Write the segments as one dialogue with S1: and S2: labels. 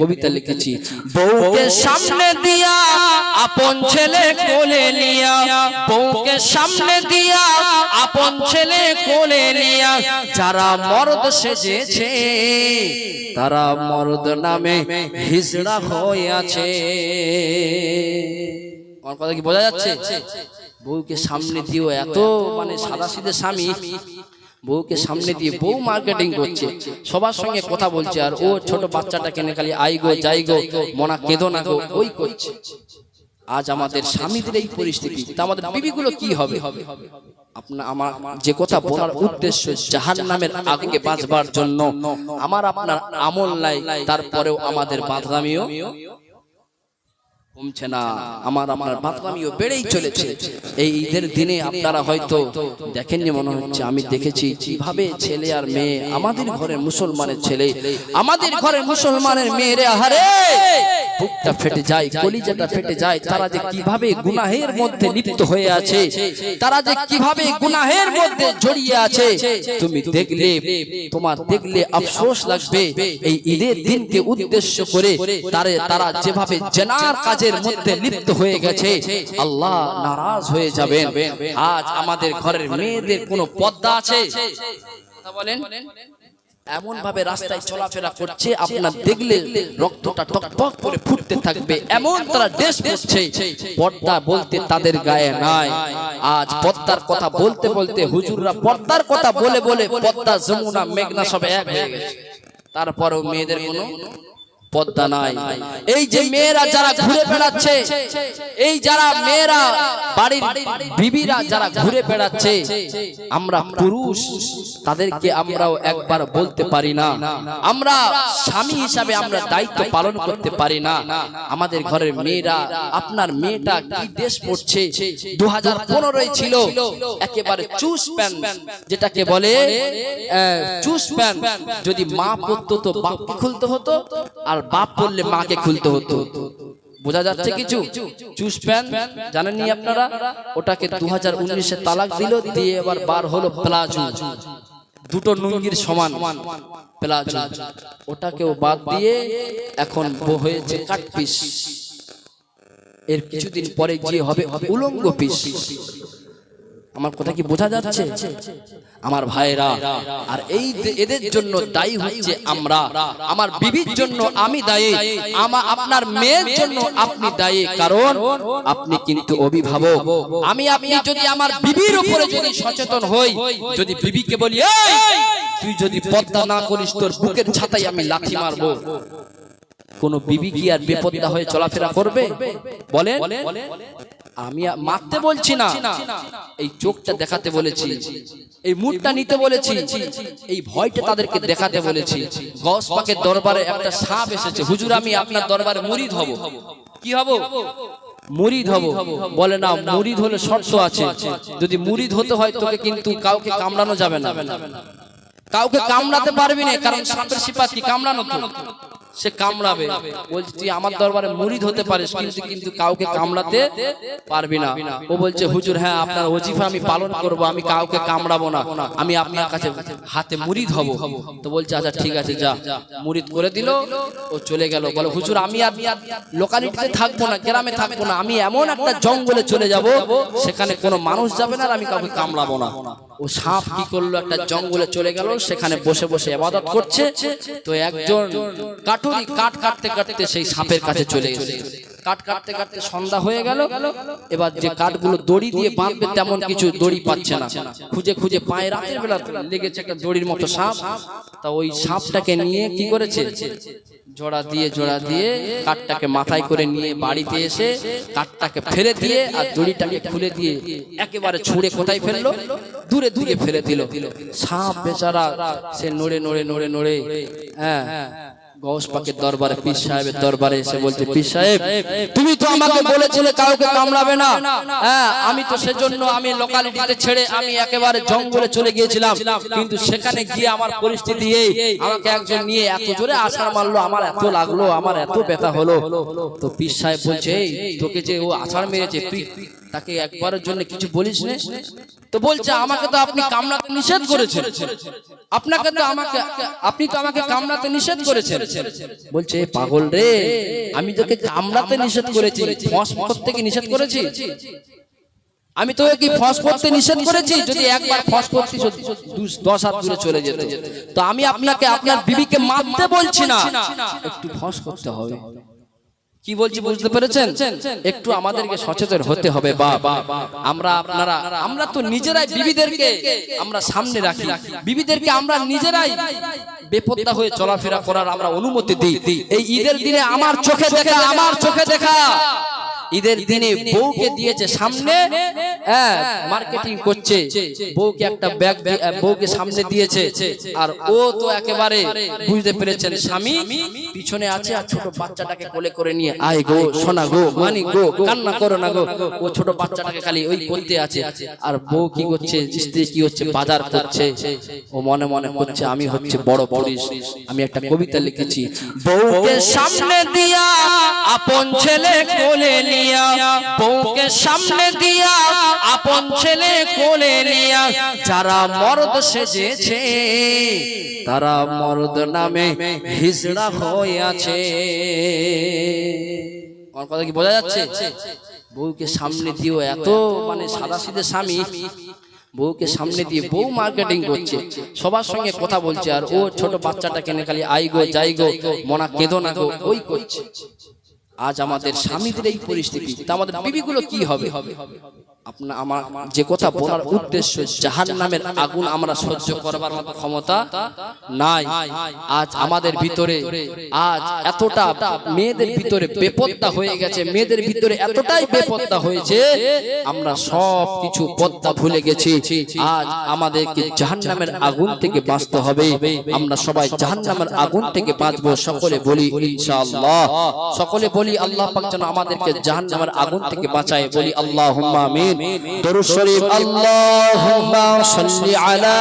S1: কবিতা লিখেছি বউকে সামনে দিয়া আপন ছেলে কোলে নিয়া বউকে সামনে দিয়া আপন ছেলে কোলে নিয়া যারা মরদ সেজেছে তারা মরদ নামে হিজড়া হয়ে আছে আমার কথা কি বোঝা যাচ্ছে? বউকে সামনে দিও এত মানে সাদা সিধে স্বামী বউকে সামনে দিয়ে বউ মার্কেটিং করছে। সবার সঙ্গে কথা বলছে আর ও ছোট বাচ্চাটা কেনে খালি আই গো যাই গো মনা কেঁদো না গো ওই করছে। আজ আমাদের স্বামীদের এই পরিস্থিতি। তা আমাদের বিবিগুলো কি হবে? আপনার আমার যে কথা বলার উদ্দেশ্য জাহান নামের আগে বাঁচবার জন্য আমার আপনার আমল নাই তারপরেও আমাদের বাঁধরামিও কমছে না। আমার আপনার বাতলামিও বেড়েই চলেছে। এই ঈদের দিনে আপনারা হয়তো দেখেননি মনে হচ্ছে, আমি দেখেছি কীভাবে ছেলে আর মেয়ে, আমাদের মুসলমানের ছেলে, আমাদের মুসলমানের মেয়েরে, আহারে! গুনাহের মধ্যে তুমি দেখলে, তোমার দেখলে এই ঈদের দিনকে উদ্দেশ্য করে তারা যেভাবে জেনার কাজের মধ্যে লিপ্ত হয়ে গেছে, আল্লাহ নারাজ হয়ে যাবেন। আজ আমাদের ঘরের মেয়েদের কোনো পদ্মা আছে? বলেন। এমন ভাবে রাস্তায় চলাফেরা করছে, আপনার দেখলে রক্তটা টকটক করে ফুটতে থাকবে, এমন তারা দেশ পরছে পর্দা বলতে তাদের গায়ে নাই। আজ পর্দার কথা বলতে বলতে হুজুররা পর্দার কথা বলে বলে পর্দা, যমুনা, মেঘনা সব এক হয়ে গেছে। তারপরেও মেয়েদের কোনো পদ্মা নাই। এই যে মেয়েরা যারা ঘুরে বেড়াচ্ছে এই যারা মেয়েরা বাড়ির বিবিরা যারা ঘুরে বেড়াচ্ছে আমরা পুরুষ তাদেরকে আমরাও একবার বলতে পারি না। আমরা স্বামী হিসাবে আমরা দায়িত্ব পালন করতে পারি না। আমাদের ঘরের মেয়েরা আপনার মেয়েটা কি দেশ পড়ছে? দু হাজার পনেরোই ছিল একেবারে চুস প্যান যেটাকে বলে চুস প্যান যদি মা পড়তো তো বাপকে খুলতে হতো আর বাপ পড়লে মাকে খুলতে হতো। বোঝা যাচ্ছে কিছু? চুস প্যান, জানেননি আপনারা? ওটাকে দু হাজার উনিশে তালাক দিল, দিয়ে এবার বার হলো প্লাজো। দুটো নুঙ্গির সমান প্লাজো। ওটাকেও বাদ দিয়ে এখন হয়েছে কাট পিস এর কিছুদিন পরে গিয়ে হবে উলঙ্গ পিস। আমার কথা কি বোঝা যাচ্ছে? আমার ভাইরা আর এই এদের জন্য দায়ী হচ্ছে আমরা। আমার বিবির জন্য আমি দায়ী। আমার আপনার মেয়ের জন্য আপনি দায়ী। কারণ আপনি কিন্তু অভিভাবক। আমি আপনি যদি আমার বিবির উপরে যদি সচেতন হই যদি বিবিকে বলি "এই, তুই যদি পদ্মা না করিস তোর বুকের ছাতাই আমি লাথি মারবো। কোন বিবি কি আর বেপদ্দা হয়ে চলাফেরা করবে? বলেন। আমি মারতে বলছি না। এই চোখটা দেখাতে বলেছি। এই মুখটা নিতে বলেছি। এই ভয়টা তাদেরকে দেখাতে বলেছি। গস পাকের দরবারে একটা সাপ এসেছে। হুজুর আমি আপনার দরবারে মুরিদ হব। কি হব? মুরিদ হব। বলে না মুরিদ হলে শর্ত আছে। যদি মুরিদ হতে হয় তোকে কিন্তু কাউকে কামড়ানো যাবে না। কাউকে কামড়াতে পারবি না কারণ সাপের সিপাত কি কামড়ানো তো। সে কামড়াবে। বলছে, তুই আমার দরবারে মুরিদ হতে পারিস, কিন্তু কিন্তু কাউকে কামড়াতে পারবি না। ও বলছে, হুজুর হ্যাঁ আপনার ওজিফা আমি পালন করব, আমি কাউকে কামড়াবো না, আমি আপনার কাছে হাতে মুরিদ হব। তো বলছে আচ্ছা ঠিক আছে, যা। মুরিদ করে দিল, ও চলে গেল। বলে, হুজুর, আমি আর লোকালিটিতে থাকব না, গ্রামে থাকব না, আমি এমন একটা জঙ্গলে চলে যাব, সেখানে কোনো মানুষ যাবে না আর আমি কাউকে কামড়াবো না। ও সাপ কি করল? একটা জঙ্গলে চলে গেল, সেখানে বসে বসে আবাদত করছে। তো একজন কাটুরি কাঠ কাটতে কাটতে সেই সাপের কাছে চলে গেছে। কাঠ কাটতে কাটতে সন্ধ্যা হয়ে গেল। এবার যে কাঠগুলো দড়ি দিয়ে বাঁধবে তেমন কিছু দড়ি পাচ্ছে না। খুঁজে খুঁজে পায়ে রাতের বেলা লেগেছে একটা দড়ির মতো সাপ। তা ওই সাপটাকে নিয়ে কি করেছে? জোড়া দিয়ে জোড়া দিয়ে কাঠটাকে মাথায় করে নিয়ে বাড়িতে এসে কাঠটাকে ফেলে দিয়ে আর দড়িটাকে খুলে দিয়ে একেবারে ছুঁড়ে কোথায় ফেলল? দূরে দূরে ফেলে দিল। সাপ বেচারা সে নড়ে নড়ে নড়ে নড়ে হ্যাঁ গৌস পাকের দরবারে পীর সাহেবের দরবারে এসে বলছে পীর সাহেব তুমি তো আমাকে বলেছিলে কাউকে কামড়াবে না। হ্যাঁ আমি তো সেজন্য আমি লোকালিটিতে ছেড়ে আমি একেবারে জঙ্গলে চলে গিয়েছিলাম। কিন্তু সেখানে গিয়ে আমার পরিস্থিতি এই। আমাকে একজন নিয়ে এত জোরে আছাড় মারলো আমার এত লাগল আমার এত ব্যথা হলো। তো পীর সাহেব বলছে তোকে যে ও আছাড় মেরেছে তুই তাকে একবারের জন্য কিছু বলিস না? তো বলছে আমাকে তো আপনি কামড়াতে নিষেধ করেছেন। আপনাকে তো আমাকে আপনি তো আমাকে কামড়াতে নিষেধ করেছেন। বলছে পাগল রে আমি তোকে কামড়াতে নিষেধ করেছি। ফস করতে কি নিষেধ করেছি? আমি তোকে কি ফস করতে নিষেধ করেছি? যদি একবার ফস করতি দশ হাত দূরে চলে যেত। তো আমি আপনাকে আপনার বিবিকে মারতে বলছি না। একটু ফস করতে হবে। কি বলছি বুঝতে পেরেছেন? একটু আমাদেরকে সচেতন হতে হবে বা আমরা আপনারা আমরা তো নিজেরাই বিবিদেরকে আমরা সামনে রাখি। বিবিদেরকে আমরা নিজেরাই বেপত্তা হয়ে চলাফেরা করার আমরা অনুমতি দিই। এই ঈদের দিনে আমার চোখে দেখা, আমার চোখে দেখা। ঈদের দিনে বউকে দিয়েছে সামনে হ্যাঁ মার্কেটিং করছে। বউকে একটা ব্যাগ বউকে সামনে দিয়েছে। আর ও তো একেবারে বুঝতে পেরেছেন স্বামী পিছনে আছে আর ছোট বাচ্চাটাকে কোলে করে নিয়ে আয় গো সোনা গো মানি গো কান্না করো না গো। ও ছোট বাচ্চাটাকে খালি ওই করতে আছে। আর বউ কি করছে স্ত্রী কি হচ্ছে বাজার করছে। ও মনে মনে করছে আমি হচ্ছে বড় পুলিশ আমি একটা কবিতা লিখেছি বউকে সামনে দিয়া আপন ছেলে কোলে নিয়া বউকে সামনে দিয়া আপন ছেলে কোলে নিয়া, যারা মরদ সেজেছে, তারা মরদ নামে হিজড়া কথা কি বোঝা যাচ্ছে? বউকে সামনে দিও এত মানে সাদা সিধে স্বামী, বউকে সামনে দিয়ে বউ মার্কেটিং করছে, সবার সঙ্গে কথা বলছে, আর ও ছোট বাচ্চাটা কেনে খালি আই গো, মনা কেঁদো না গো, ওই করছে। আজ আমাদের স্বামীদের এই পরিস্থিতি তা আমাদের বিবিগুলো কি হবে? আপনার আমার যে কথা বলার উদ্দেশ্য জাহান নামের আগুন আমরা সহ্য করবার মতো ক্ষমতা নাই। আজ আমাদের ভিতরে, আজ এতটা মেয়েদের ভিতরে বেপত্তা হয়ে গেছে, মেয়েদের ভিতরে এতটাই বেপত্তা হয়েছে, আমরা সব কিছু পদ্মা ভুলে গেছি। আজ আমাদেরকে জাহান নামের আগুন থেকে বাঁচতে হবে। আমরা সবাই জাহান নামের আগুন থেকে বাঁচবো, সকলে বলি ইনশাআল্লাহ। সকলে বলি, আল্লাহ পাক যেন আমাদেরকে জাহান নামের আগুন থেকে বাঁচায়। বলি আল্লাহ আমিন। দরুদ শরীফ আল্লাহুম্মা সাল্লি আলা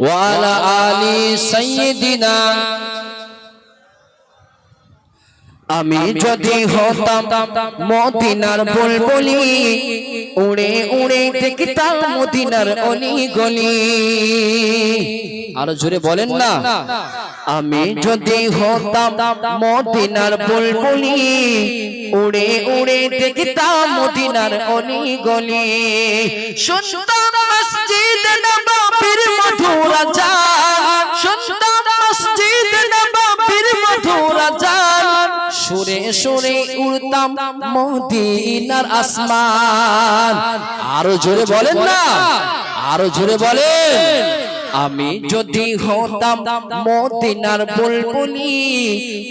S1: ওয়ালা আলি সাইয়্যিদিনা আমি যদি হতাম মদিনার বুলবুলি উড়ে উড়ে দেখতাম মদিনার অলি গলি আরও জোরে বলেন না। আমি যদি হতাম মদিনার বুলবুলি উড়ে উড়ে দেখতাম মদিনার অলি গলি শুনতাম মসজিদ নবাবির মধুর আজান শুনতাম মসজিদ সুরে সুরে উড়তাম মদিনার আসমান। আরও জোরে বলেন না। আরও জোরে বলেন। আমি যদি হতাম মদিনার বুলবুলি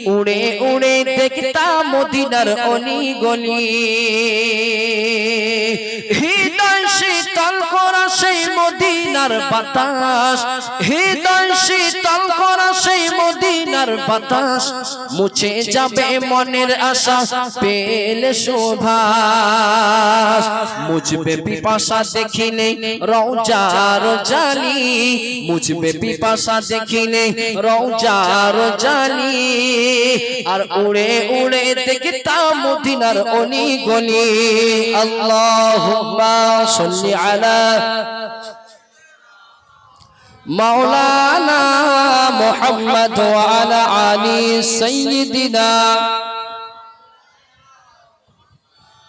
S1: উড়ে উড়ে দেখতাম মদিনার অলি গলি হৃদয় শীতল করা সেই মদিনার বাতাস। হৃদয় শীতল করা সেই মদিনার বাতাস। মুছে যাবে মনের আশা পেলে শোভাস মুঝবে পিপাসা দেখিলে রৌজার জালি মুঝবে পিপাসা দেখিলে রৌজার জালি আর উড়ে উড়ে দেখতাম মদিনার অলি গলি আল্লাহুম্মা সাল্লি আলা মাওলানা মুহাম্মদ আলা আলি সাইয়্যিদিনা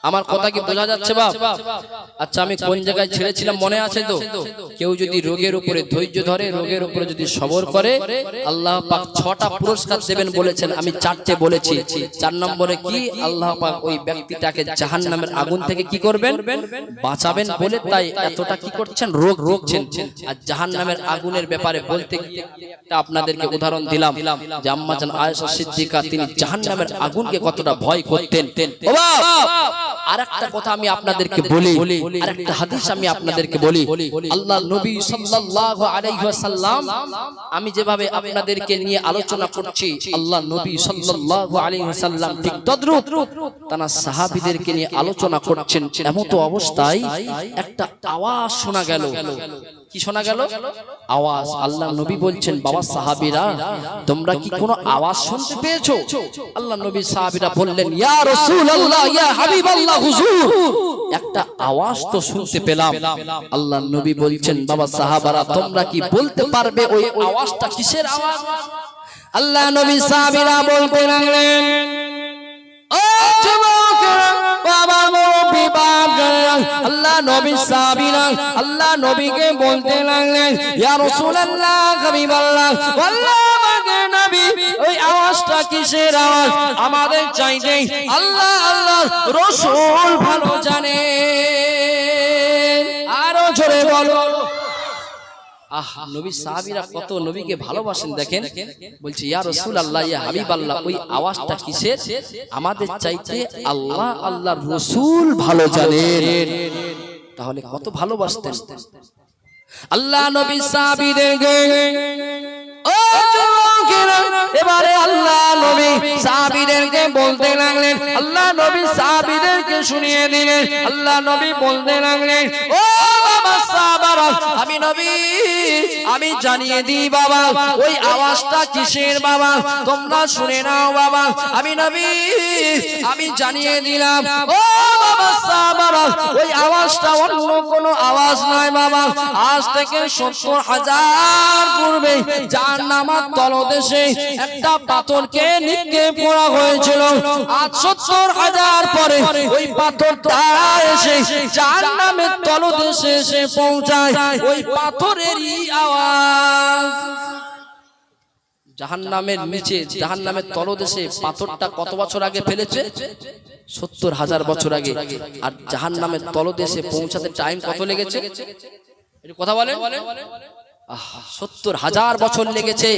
S1: আমার কথা কি বোঝা যাচ্ছে বাপ? আচ্ছা আমি কোন জায়গায় ছেড়েছিলাম মনে আছে তো? কেউ যদি রোগের উপরে ধৈর্য ধরে রোগের উপরে যদি সবর করে আল্লাহ পাক ছটা পুরস্কার দেবেন বলেছেন আমি চারটে বলেছি। চার নম্বরে কি? আল্লাহ পাক ওই ব্যক্তিটাকে জাহান নামের আগুন থেকে কি করবেন? বাঁচাবেন বলে তাই এতটা কি করছেন? রোগ রোগছেন আর জাহান নামের আগুনের ব্যাপারে বলতে আপনাদেরকে উদাহরণ দিলাম। যে আম্মাজান আয়েশা সিদ্দিকা তিনি জাহান নামের আগুনকে কতটা ভয় করতেন ও বাপ! আর একটা কথা আমি আপনাদেরকে বলি আর একটা হাদিস আমি আপনাদেরকে বলি। আল্লাহ নবী সাল্লাল্লাহু আলাইহি ওয়াসাল্লাম আমি যেভাবে আপনাদেরকে নিয়ে আলোচনা করছি আল্লাহ নবী সাল্লাল্লাহু আলাইহি ওয়াসাল্লাম ঠিক তদ্রুপ তারা সাহাবীদেরকে নিয়ে আলোচনা করছেন। এমন তো অবস্থায় একটা আওয়াজ শোনা গেল। কি শোনা গেল? আওয়াজ আল্লাহ নবী বলছেন, বাবা সাহাবীরা, তোমরা কি কোনো আওয়াজ শুনতে পেয়েছ? আল্লাহ নবী সাহাবীরা বললেন, ইয়া রাসূলুল্লাহ, ইয়া হাবিবাল্লাহ, হুজুর! একটা আওয়াজ তো শুনতে পেলাম। আল্লাহ নবী বলছেন, বাবা সাহাবারা, তোমরা কি বলতে পারবে ওই আওয়াজটা কিসের আওয়াজ? আল্লাহ নবী সাহাবীরা বলতে লাগলেন, ও আল্লাহ নবী সাহাবীরা আল্লাহ নবীকে বলতে লাগলেন আল্লাহ ওই আওয়াজটা কিসের আওয়াজ? আমাদের চাইতে আল্লাহ আল্লাহ, রসুল ভালো জানে। আহ নবী সাহাবীরা কত নবীকে ভালোবাসেন দেখেন? বলছে ইয়া রাসূলুল্লাহ ইয়া হাবিবাল্লাহ ওই আওয়াজটা কিসের? আমাদের চাইতে আল্লাহ আল্লাহর রাসূল ভালো জানেন। তাহলে কত ভালোবাসতেন? আল্লাহ নবী এবারে আল্লাহ নবী সাহাবীদেরকে বলতে লাগলেন। আল্লাহ নবী সাহাবীদেরকে শুনিয়ে দিলেন। আল্লাহ নবী বলতে লাগলেন ও আমি নবী, আমি জানিয়ে দিই বাবা, ওই আওয়াজটা কিসের বাবা? তোমরা শুনে নাও বাবা, আমি নবী, আমি জানিয়ে দিলাম। ও ওই আওয়াজটা অন্য কোনো আওয়াজ নয় বাবা। আজ থেকে সত্তর হাজার পূর্বে যার নামার তলদেশে একটা পাথরকে নিক্ষেপ করা হয়েছিল। আজ সত্তর হাজার পরে ওই পাথরটা এসে যার নামের তলদেশে এসে পৌঁছায়, ওই পাথরেরই আওয়াজ। জাহান নামের নিচে জাহান নামের তলদেশে পাথরটা কত বছর আগে ফেলেছে? সত্তর হাজার বছর আগে। আর জাহান নামের তলদেশে পৌঁছাতে টাইম কত লেগেছে? কথা বলেন। সত্তর হাজার বছর লেগেছে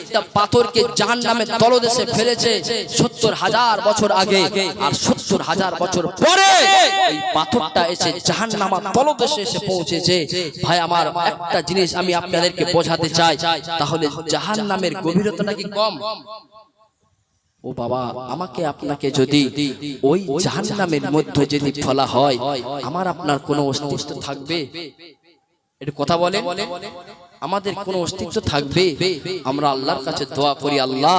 S1: একটা পাথরকে জাহান নামের তলদেশে ফেলেছে সত্তর হাজার বছর আগে আর সত্তর হাজার বছর পরে এই পাথরটা এসে জাহান নামার তলদেশে এসে পৌঁছেছে। ভাই আমার একটা জিনিস আমি আপনাদেরকে বোঝাতে চাই তাহলে জাহান নামের গভীরতাটা কি কম? ও বাবা আমাকে আপনাকে যদি ওই জাহান্নামের মধ্যে যদি ফলা হয় আমার আপনার কোনো অস্তিত্ব থাকবে? একটু কথা বলে আমাদের কোন অস্তিত্ব থাকবে আমরা আল্লাহর কাছে দোয়া করি আল্লাহ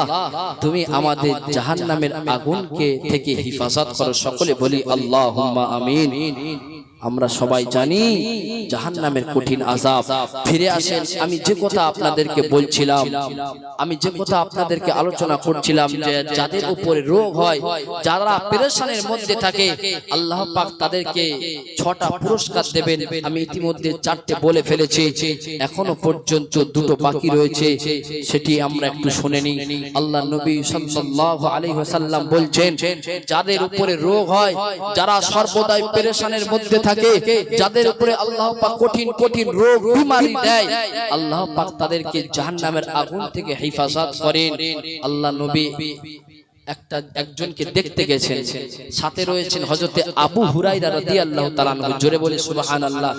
S1: তুমি আমাদের জাহান্নামের আগুনকে থেকে হিফাজত করো। সকলে বলি আল্লাহ আমিন। আমরা সবাই জানি জাহান নামের কঠিন আজাব ফিরে আসেন আমি যে কথা আপনাদেরকে বলছিলাম আমি যে কথা আপনাদেরকে আলোচনা করছিলাম যে যাদের উপরে রোগ হয় যারা পেরেশানের মধ্যে থাকে আল্লাহ পাক তাদেরকে ছটা পুরস্কার দেবেন। আমি ইতিমধ্যে চারটে বলে ফেলেছি এখনও পর্যন্ত দুটো বাকি রয়েছে সেটি আমরা একটু শুনে নিই। আল্লাহ নবী সাল্লাল্লাহু আলাইহি ওয়াসাল্লাম বলছেন যাদের উপরে রোগ হয় যারা সর্বদাই পেরেশানের মধ্যে থাকে যাদের উপরে আল্লাহ পাক কঠিন কঠিন রোগ, বিমারি দেয়, আল্লাহ পাক তাদেরকে জাহান্নামের আগুন থেকে হেফাজত করেন। আল্লাহ নবী একটা, একজনকে দেখতে গেছেন। সাথে রয়েছেন হযরতে আবু হুরাইরা রাদিয়াল্লাহু তাআলা জোরে বলে সুবহানাল্লাহ।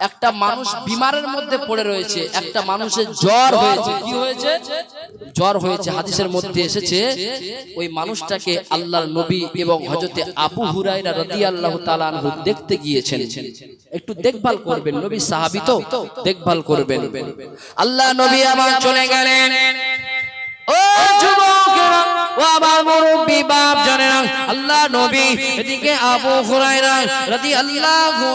S1: একটা মানুষ বিমারের মধ্যে পড়ে রয়েছে, একটা মানুষের জ্বর হয়েছে। কি হয়েছে? জ্বর হয়েছে। হাদিসের মধ্যে এসেছে, ওই মানুষটাকে আল্লাহর নবী এবং হযরতে আবু হুরায়রা রাদিয়াল্লাহু তাআলা আনহু দেখতে গিয়েছেন। একটু দেখভাল করবেন। নবী সাহাবী তো, দেখভাল করবেন। আল্লাহ নবী আবার চলে গেলেন। ও যুবকেরা! ও আমার মুরব্বি, বাপ জানেন আল্লাহ নবী, এদিকে আবু হুরায়রা রাদিয়াল্লাহু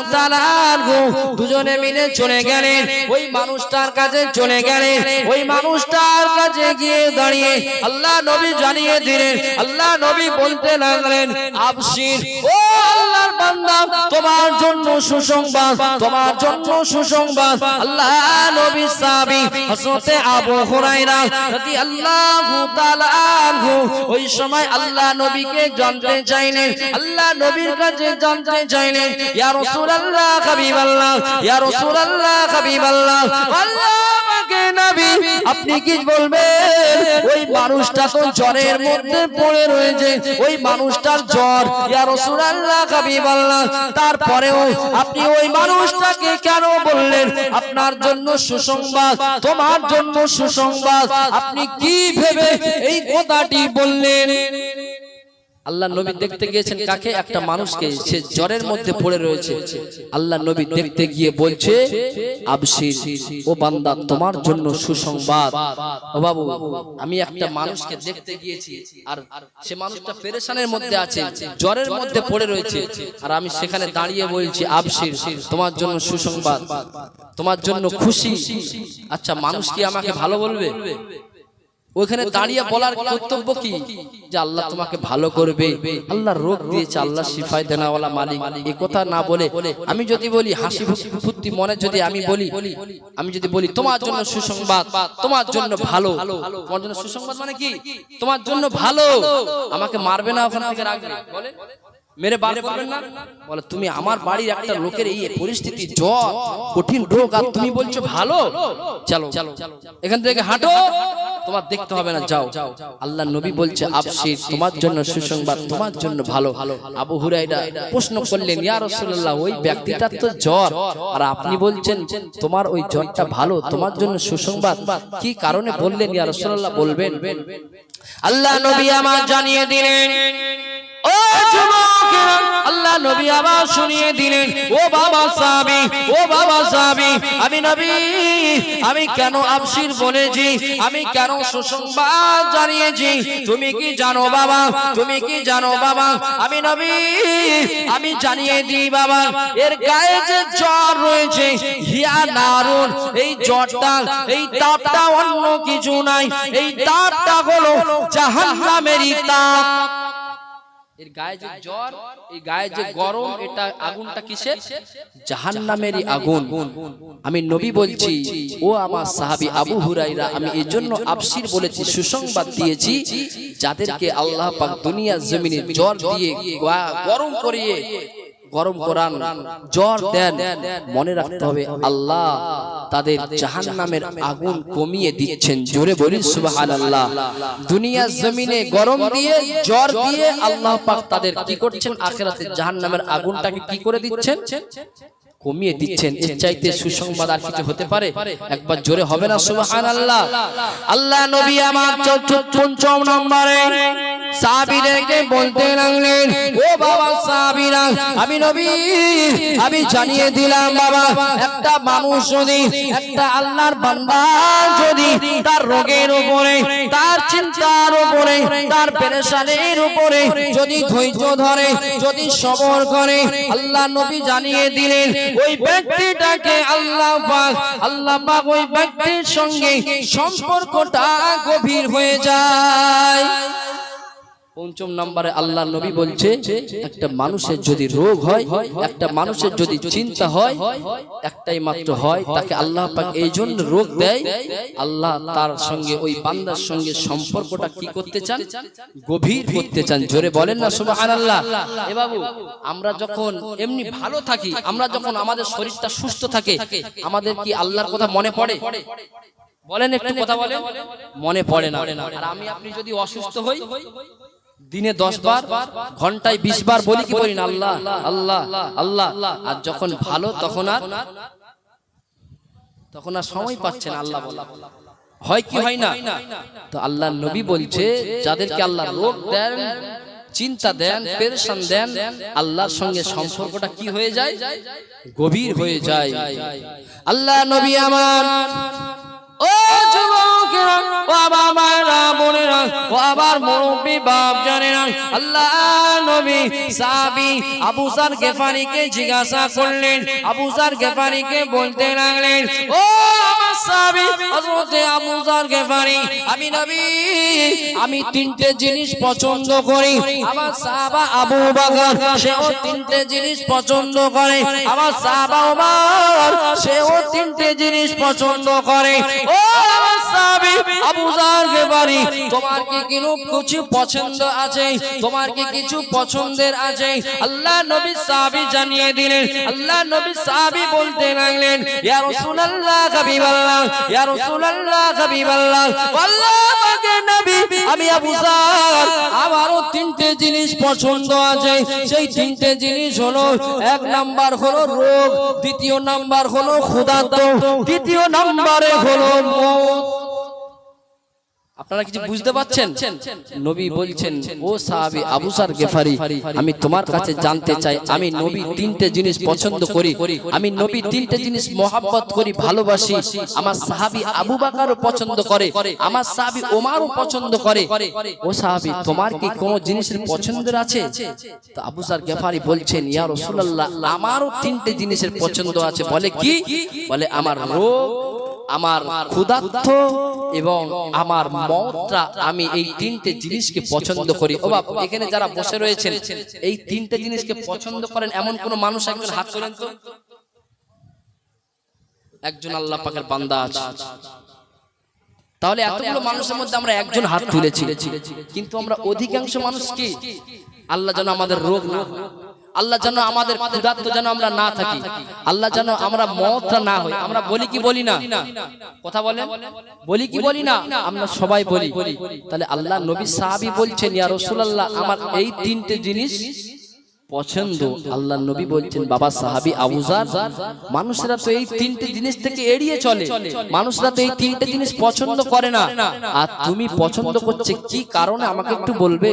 S1: আল্লাহ নবী জানিয়ে দিলেন। আল্লাহ নবী বলতে লাগলেন, আবশির, ও আল্লাহর বান্দা, তোমার জন্য সুসংবাদ, তোমার জন্য সুসংবাদ। আল্লাহ নবী সাহাবী হযরতে আবু হুরায়রা রাদিয়াল্লাহু তাআলা ওই সময় আল্লাহ নবীকে জানতে চাইলেন আল্লাহ নবীর কাছে জানতে চাইলেন ইয়া রাসূলুল্লাহ হাবিবাল্লাহ, ইয়া রাসূলুল্লাহ হাবিবাল্লাহ, আল্লাহ আপনি কি বলবেন? ওই মানুষটা তো জ্বরের মধ্যে পড়ে রয়েছে। ওই মানুষটার জ্বর তারপরেও আপনি ওই মানুষটাকে কেন বললেন? আপনার জন্য সুসংবাদ, তোমার জন্য সুসংবাদ। আপনি কি ভেবে এই কথাটি বললেন? আল্লাহ নবী দেখতে গিয়েছেন কাকে? একটা মানুষকে সে জ্বরের মধ্যে পড়ে রয়েছে। আল্লাহ নবী দেখতে গিয়ে বলছে আবশির ও বান্দা তোমার জন্য সুসংবাদ। ও বাবু আমি একটা মানুষকে দেখতে গিয়েছি আর সে মানুষটা পেরেশানের মধ্যে আছে জ্বরের মধ্যে পড়ে রয়েছে আর আমি সেখানে দাঁড়িয়ে বলছি আবশির তোমার জন্য সুসংবাদ তোমার জন্য খুশি। আচ্ছা মানুষ কি আমাকে ভালো বলবে? ওইখানে দাঁড়িয়ে বলার কর্তব্য কি? যে আল্লাহ তোমাকে ভালো করবে। আল্লাহ রোগ দিয়েছে আল্লাহ শিফাই দেনাওয়ালা মালিক। এই কথা না বলে আমি যদি বলি হাসি ফুর্তি মনে যদি আমি বলি আমি যদি বলি তোমার জন্য সুসংবাদ তোমার জন্য ভালো তোমার জন্য সুসংবাদ মানে কি? তোমার জন্য ভালো আমাকে মারবে না ওখান থেকে রাখবে বলে মেরে বার করবেন না? বলে তুমি আমার বাড়ির একটা লোকের এই পরিস্থিতি জ্বর কঠিন রোগ আর তুমি বলছো ভালো? চলো এখান থেকে হাঁটো। তোমার দেখতে হবে না যাও। আল্লাহ নবী বলছে আবশির তোমার জন্য সুসংবাদ তোমার জন্য ভালো। আবু হুরাইরা প্রশ্ন করলেন ইয়া রাসূলুল্লাহ ওই ব্যক্তিটার তো জ্বর। আর আপনি বলছেন তোমার ওই জ্বরটা ভালো তোমার জন্য সুসংবাদ। কি কারণে বললেন ইয়া রাসূলুল্লাহ? বলবেন। আল্লাহ নবী আমার জানিয়ে দিলেন আল্লাহ নবী আবার শুনিয়ে দিলেন, ও বাবা সাহাবী, ও বাবা সাহাবী, আমি নবী, আমি কেন আবশির বলেছি, আমি কেন সুসংবাদ জানিয়েছি, তুমি কি জানো বাবা, তুমি কি জানো বাবা, আমি নবী, আমি জানিয়ে দিই বাবা, এর গায়ে যে জ্বর রয়েছে, হিয়া নারুন, এই জ্বরটা, এই তাপটা অন্য কিছু নাই, এই তাপটা হলো জাহান্নামেরই তাপ। এর গায়ে যে জ্বর এই গায়ে যে গরম এটা আগুনটা কিসের? জাহান্নামেরই আগুন। আমি নবী বলছি ও আমার সাহাবী আবু হুরাইরা আমি এই জন্য আফসির বলেছি সুসংবাদ দিয়েছি যাদেরকে আল্লাহ পাক দুনিয়া জমিনে জ্বর দিয়ে গরম করিয়ে গরম করান জ্বর দেন মনে রাখতে হবে আল্লাহ তাদের জাহান্নামের আগুন কমিয়ে দিচ্ছেন। জোরে বলি সুবহানাল্লাহ। দুনিয়া জমিনে গরম দিয়ে জ্বর দিয়ে আল্লাহ পাক তাদের কি করছেন? আখেরাতে জাহান্নামের আগুনটাকে কি করে দিচ্ছেন? কমিয়ে দিচ্ছেন। এর চাইতে সুসংবাদ আর কিছু হতে পারে? একবার জোরে হবে না সুবহানাল্লাহ। আল্লাহ আল্লাহ নবী আমার চতুর্থ পঞ্চম নম্বরে বলতে লাগলেন, ও বাবা আমি নবী, আমি জানিয়ে দিলাম বাবা, একটা মানুষ যদি, একটা আল্লাহর যদি তার রোগের উপরে, তার চিন্তার উপরে, তার উপরে যদি ধৈর্য ধরে, যদি সবর করে, আল্লাহ নবী জানিয়ে দিলেন, ওই ব্যক্তিটাকে আল্লাহ আল্লাহ ওই ব্যক্তির সঙ্গে সম্পর্কটা গভীর হয়ে যায়। পঞ্চম নম্বরে আল্লাহ নবী বলছে, একটা মানুষের যদি রোগ হয়, একটা মানুষের যদি চিন্তা হয়, একটাই মাত্র হয়, তাকে আল্লাহ এই জন্য রোগ দেয়। আল্লাহ তার সঙ্গে ওই বান্দার সঙ্গে সম্পর্কটা কি করতে চান? গভীর করতে চান। জোরে বলেন না, সুবহানাল্লাহ। এ বাবু, আমরা যখন এমনি ভালো থাকি, আমরা যখন আমাদের শরীরটা সুস্থ থাকে, আমাদের কি আল্লাহর কথা মনে পড়ে? বলেন একটু কথা বলেন। মনে পড়ে না। আর আমি আপনি যদি অসুস্থ হই দিনে দশ বার ঘন্টায় বিশ বার বলি কি বলি না আল্লাহ আল্লাহ আল্লাহ আর যখন ভালো তখন আর তখন আর সময় পাচ্ছেন আল্লাহ বলা। হয় কি হয় না? তো আল্লাহ নবী বলছে যাদেরকে আল্লাহ রোগ দেন চিন্তা দেন পেরেশান দেন আল্লাহর সঙ্গে সম্পর্কটা কি হয়ে যায়? গভীর হয়ে যায়। আল্লাহ নবী আমার ও আল্লাহ নবী সাহাবী আবু জার গেফারিকে জিজ্ঞাসা করলেন, আবু জার গেফারিকে বলতে লাগলেন, ও আমার সেও তিনটে জিনিস পছন্দ করে। তোমার কি কিছু পছন্দ আছে? তোমার কি কিছু পছন্দের আছে? আল্লাহ নবী সাহাবী জানিয়ে দিলেন। আল্লাহ নবী বলতে লাগলেন, ইয়া রাসূলুল্লাহ, হাবিবাল্লাহ। ইয়া রাসূলুল্লাহ হাবিবাল্লাহ আল্লাহ। নবী, আমি আবু আমারও তিনটে জিনিস পছন্দ আছে। সেই তিনটে জিনিস হলো, এক নাম্বার হলো রোগ, দ্বিতীয় নাম্বার হলো ক্ষুধার্ত, তৃতীয় নাম্বারে হলো আপনারা কিছু বুঝতে পাচ্ছেন? নবী বলছেন, ও সাহাবী আবু সার গেফারি, আমি তোমার কাছে জানতে চাই, আমি নবী তিনটে জিনিস পছন্দ করি, আমি নবী তিনটে জিনিস করি, ভালোবাসি, আমার সাহাবী আবু বাকারও পছন্দ করে, আমার সাহাবী ওমারও পছন্দ করে, ও সাহাবী, তোমার কি কোনো জিনিসের পছন্দের আছে? তো আবু সার গেফারি বলছেন আমারও তিনটে জিনিসের পছন্দ আছে। বলে কি? বলে, আমার রোগ আমার ক্ষুধার্থ এবং আমার মতটা আমি এই তিনটে জিনিসকে পছন্দ করি। ও বাপ এখানে যারা বসে রয়েছেন এই তিনটে জিনিসকে পছন্দ করেন এমন কোন মানুষ একজন হাত তোলেন তো? একজন আল্লাহ পাকের বান্দা আছে। তাহলে এতগুলো মানুষের মধ্যে আমরা একজন হাত তুলেছি। কিন্তু আমরা অধিকাংশ মানুষ কি? আল্লাহ যেন আমাদের রোগ না। আল্লাহ যেন আমাদের ক্ষুধার্ত যেন আমরা না থাকি। আল্লাহ যেন আমরা মত না হই আমরা বলি কি বলি না? কথা বলেন? বলি কি বলি না? আমরা সবাই বলি। তাহলে আল্লাহ নবী সাহাবি বলছেন ইয়া রাসূলুল্লাহ আমার এই তিনটে জিনিস পছন্দ আল্লাহ নবী বলছেন বাবা সাহাবি আবুজার মানুষরা তো এই তিনটে জিনিস থেকে এড়িয়ে চলে। মানুষরা তো এই তিনটে জিনিস পছন্দ করে না। আর তুমি পছন্দ করছে কি কারণে? আমাকে একটু বলবে।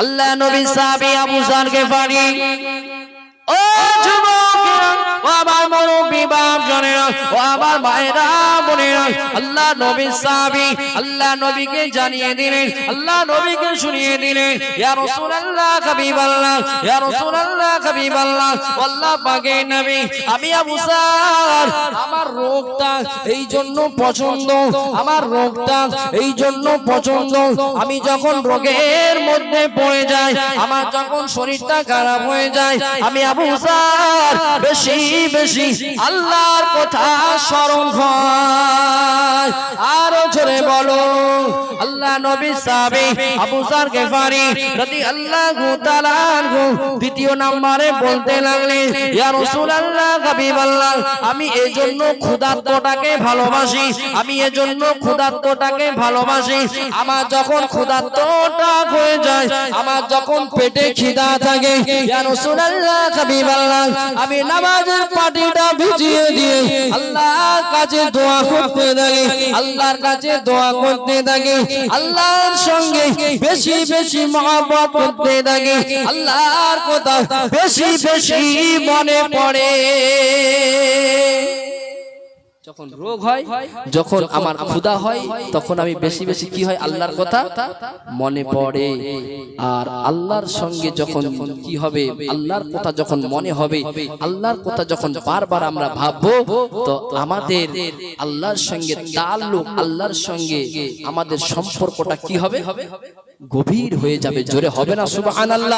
S2: আল্লাহ নবী সাহাবি আবুজারকে জারকে পারি আল্লাহ নবী সাহাবী, আল্লাহ নবীকে জানিয়ে দিলেন, আল্লাহ নবীকে শুনিয়ে দিলেন, ইয়া রাসূলুল্লাহ, হাবিবাল্লাহ, ইয়া রাসূলুল্লাহ, হাবিবাল্লাহ, আল্লাহ পাকের নবী, আমি আবু
S1: রোগটা এই জন্য পছন্দ, আমার রোগটা এই জন্য পছন্দ।
S2: আমি যখন রোগের মধ্যে পড়ে যাই, আমার যখন শরীরটা খারাপ হয়ে যায়, আমি আবু জার বেশি বেশি আল্লাহর কথা স্মরণ আরও জোরে বলো, আল্লাহ নবী সাহাবী আবু জার গেফারি রাদিয়াল্লাহু তাআলা আনহু দ্বিতীয় নম্বরে বলতে লাগলেন, ইয়া রাসূলুল্লাহ হাবিবাল্লাহ, আমি এজন্য ক্ষুধার্তটাকে ভালোবাসি আমি এজন্য ক্ষুধার্তটাকে ভালোবাসি। আমার যখন ক্ষুধার্তটা হয়ে যায় আমার যখন পেটে খিদা থাকে ইয়া রাসূলুল্লাহ হাবিবাল্লাহ আমি নামাজের পাটিটা ভিজিয়ে দিয়ে আল্লাহর কাছে দোয়া করতে থাকি আল্লাহর কাছে দোয়া করতে থাকি আল্লাহর সঙ্গে বেশি বেশি মহব্বত করতে থাকি আল্লাহর কথা বেশি বেশি মনে পড়ে।
S1: যখন রোগ হয় যখন আমার ক্ষুধা হয় তখন আমি বেশি বেশি কি হয়? আল্লাহর কথা মনে পড়ে। আর আল্লাহর সঙ্গে যখন কি হবে? আল্লাহর কথা যখন মনে হবে আল্লাহর কথা যখন বারবার আমরা ভাববো তো আমাদের আল্লাহর সঙ্গে তাল্লুক আল্লাহর সঙ্গে আমাদের সম্পর্কটা কি হবে? গভীর হয়ে যাবে জোরে হবে না সুবহানাল্লাহ।